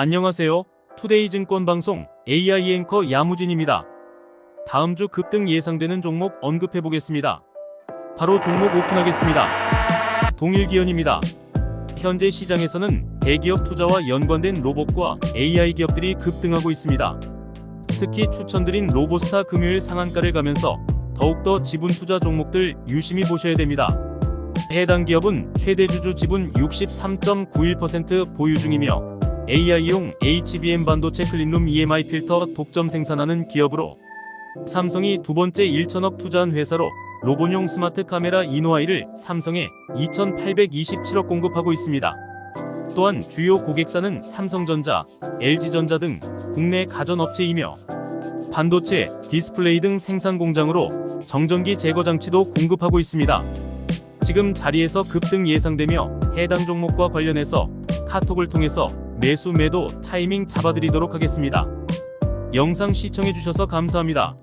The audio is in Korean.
안녕하세요. 투데이 증권 방송 AI 앵커 야무진입니다. 다음 주 급등 예상되는 종목 언급해 보겠습니다. 바로 종목 오픈하겠습니다. 동일 기현입니다. 현재 시장에서는 대기업 투자와 연관된 로봇과 AI 기업들이 급등하고 있습니다. 특히 추천드린 로보스타 금요일 상한가를 가면서 더욱더 지분 투자 종목들 유심히 보셔야 됩니다. 해당 기업은 최대 주주 지분 63.91% 보유 중이며 AI용 HBM 반도체 클린룸 EMI 필터 독점 생산하는 기업으로 삼성이 두 번째 1천억 투자한 회사로 로봇용 스마트 카메라 이노아이를 삼성에 2,827억 공급하고 있습니다. 또한 주요 고객사는 삼성전자, LG전자 등 국내 가전업체이며 반도체, 디스플레이 등 생산 공장으로 정전기 제거 장치도 공급하고 있습니다. 지금 자리에서 급등 예상되며 해당 종목과 관련해서 카톡을 통해서 매수 매도 타이밍 잡아드리도록 하겠습니다. 영상 시청해주셔서 감사합니다.